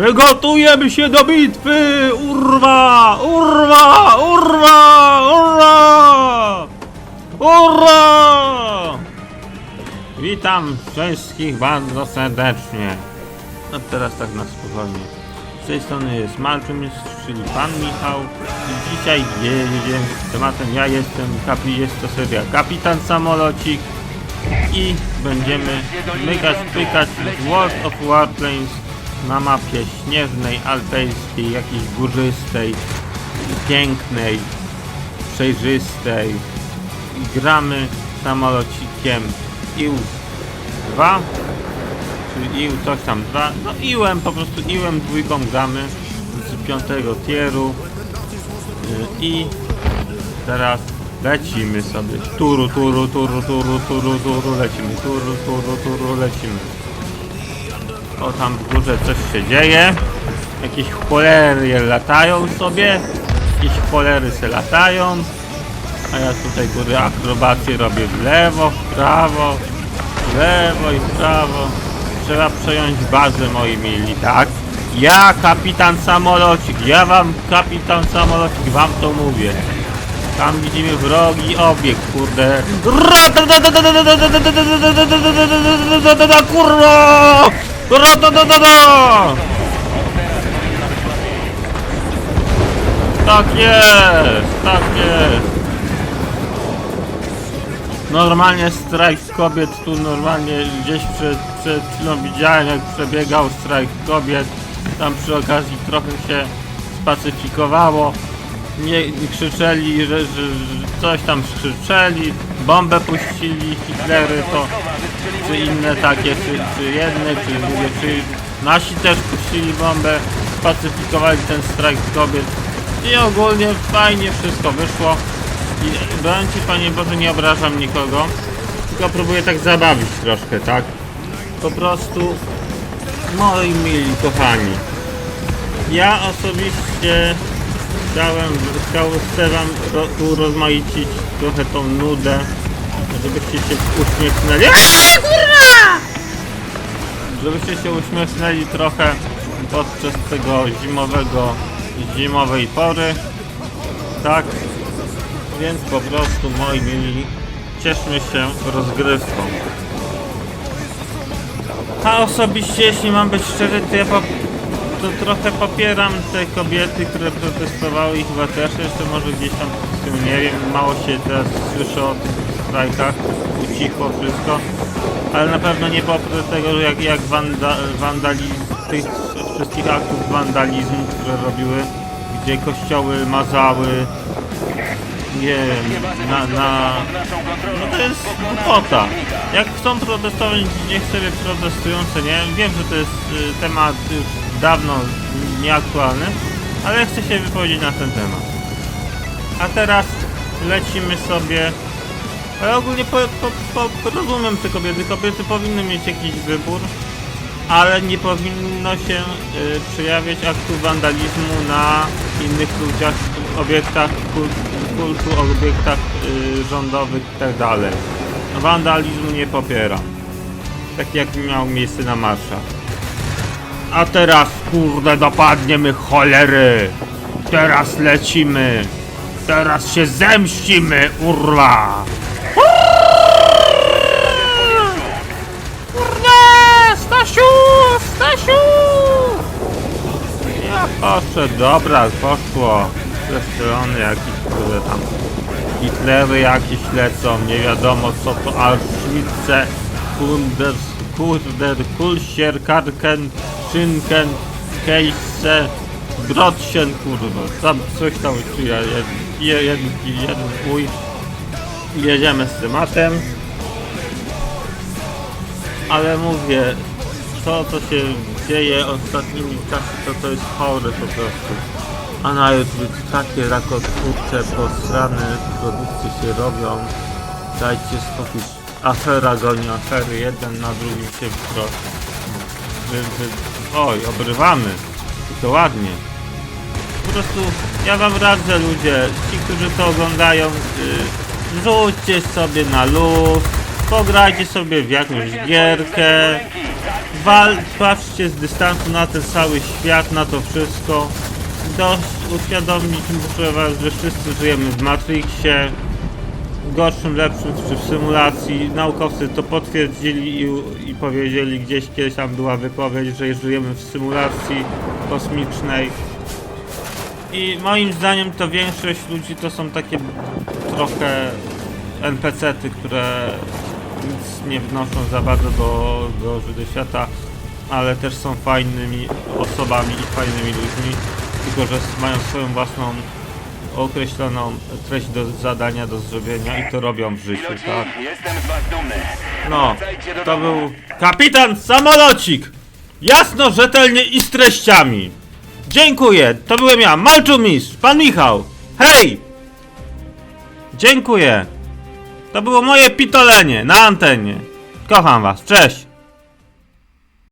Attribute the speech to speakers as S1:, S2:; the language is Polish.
S1: Przygotujemy się do bitwy! Urwa! Urwa! Urwa! Urwa! Urwa! Witam wszystkich bardzo serdecznie. A teraz tak na spokojnie. Z tej strony jest Malczymistrz, czyli Pan Michał. I dzisiaj jedziemy z tematem Ja jestem, kapi, jest to seria Kapitan Samolocik. I będziemy mykać, pykać w World of Warplanes na mapie śnieżnej, alpejskiej, jakiejś górzystej, pięknej, przejrzystej. Gramy samolocikiem IU-2 czy IU coś tam 2, no IUM po prostu IUM dwójką gramy z piątego tieru Yy, i teraz lecimy sobie turu, turu, turu, turu, turu, turu, lecimy, turu, turu, turu, lecimy. O tam w górze coś się dzieje, jakieś cholery latają sobie, jakieś cholery se latają, a ja tutaj góry akrobację robię w lewo, w prawo, w lewo i w prawo. Trzeba przejąć bazę moi mili, tak? Ja kapitan samolocik, ja wam kapitan samolocik, wam to mówię. Tam widzimy wrogi obiekt, kurde. Kurwa! Tak jest, tak jest. Normalnie strajk kobiet tu normalnie gdzieś przed, przed chwilą widziałem jak przebiegał strajk kobiet. Tam przy okazji trochę się spacyfikowało. Nie krzyczeli, że, że, że coś tam krzyczeli, bombę puścili, Hitlery to czy inne takie, czy, czy jedne, czy drugie, czy nasi też puścili bombę, spacyfikowali ten strajk kobiet i ogólnie fajnie wszystko wyszło. I broń ci Panie Boże nie obrażam nikogo, tylko próbuję tak zabawić troszkę, tak? Po prostu moi mili kochani. Ja osobiście chciałem, chciał, ro, urozmaicić trochę tą nudę, żebyście się uśmiechnęli. Aaaa, kurwa! Żebyście się uśmiechnęli trochę podczas tego zimowego, zimowej pory. Tak, więc po prostu moi mili, cieszmy się rozgrywką. A osobiście, jeśli mam być szczery, to ja po, to trochę popieram te kobiety, które protestowały i chyba też jeszcze może gdzieś tam, w tym nie wiem, mało się teraz słyszy o tych strajkach, ucichło wszystko, ale na pewno nie poprę tego, że jak, jak wanda, wandalizm, tych wszystkich aktów wandalizmu, które robiły, gdzie kościoły mazały, nie na, na... No to jest głupota. Jak chcą protestować, niech sobie protestują, co nie? Wiem, że to jest y, temat już dawno nieaktualny, ale chcę się wypowiedzieć na ten temat. A teraz lecimy sobie... Ale ogólnie po, po, po, rozumiem te kobiety. Kobiety powinny mieć jakiś wybór, ale nie powinno się y, przejawiać aktu wandalizmu na innych ludziach, obiektach kult- kultu, obiektach y, rządowych itd. Wandalizmu nie popieram. Tak jak miał miejsce na marszach. A teraz kurde dopadniemy cholery! Teraz lecimy! Teraz się zemścimy, urwa! Kurde! Stasiu! Stasiu! Ja poszedł, dobra, poszło. Zestrzelony jakiś, kurde tam. Hitlery jakieś lecą, nie wiadomo co to, Auschwitze, Kunder, Kurder, Kulsier, Karken, Szynken, Kejse, Brodchen, kurwa, tam coś tam czuję, jeden, jeden, jeden chuj. Jedziemy z tematem. Ale mówię, to co się dzieje ostatnimi czasy, to to jest chore po prostu. A na YouTube takie rakotwórcze, posrane produkcje się robią. Dajcie spokój. Afera goni afery, jeden na drugim się wpro... Wy, wy... Oj, obrywamy. To ładnie. Po prostu ja wam radzę ludzie, ci którzy to oglądają, yy, rzućcie sobie na luz, pograjcie sobie w jakąś gierkę, wal, patrzcie z dystansu na ten cały świat, na to wszystko. Dość uświadomić muszę was, że wszyscy żyjemy w Matrixie, gorszym, lepszym czy w symulacji. Naukowcy to potwierdzili i, i powiedzieli, gdzieś kiedyś tam była wypowiedź, że żyjemy w symulacji kosmicznej. I moim zdaniem to większość ludzi to są takie trochę NPC-ty, które nic nie wnoszą za bardzo do, do życia świata, ale też są fajnymi osobami i fajnymi ludźmi, tylko że mają swoją własną określoną treść do zadania do zrobienia i to robią w życiu,
S2: Piloci,
S1: tak?
S2: jestem z was dumny.
S1: No,
S2: Wracajcie do
S1: to
S2: domu.
S1: był kapitan Samolocik! Jasno, rzetelnie i z treściami. Dziękuję, to byłem ja, Malczu Mistrz, pan Michał. Hej! Dziękuję. To było moje pitolenie na antenie. Kocham was, cześć!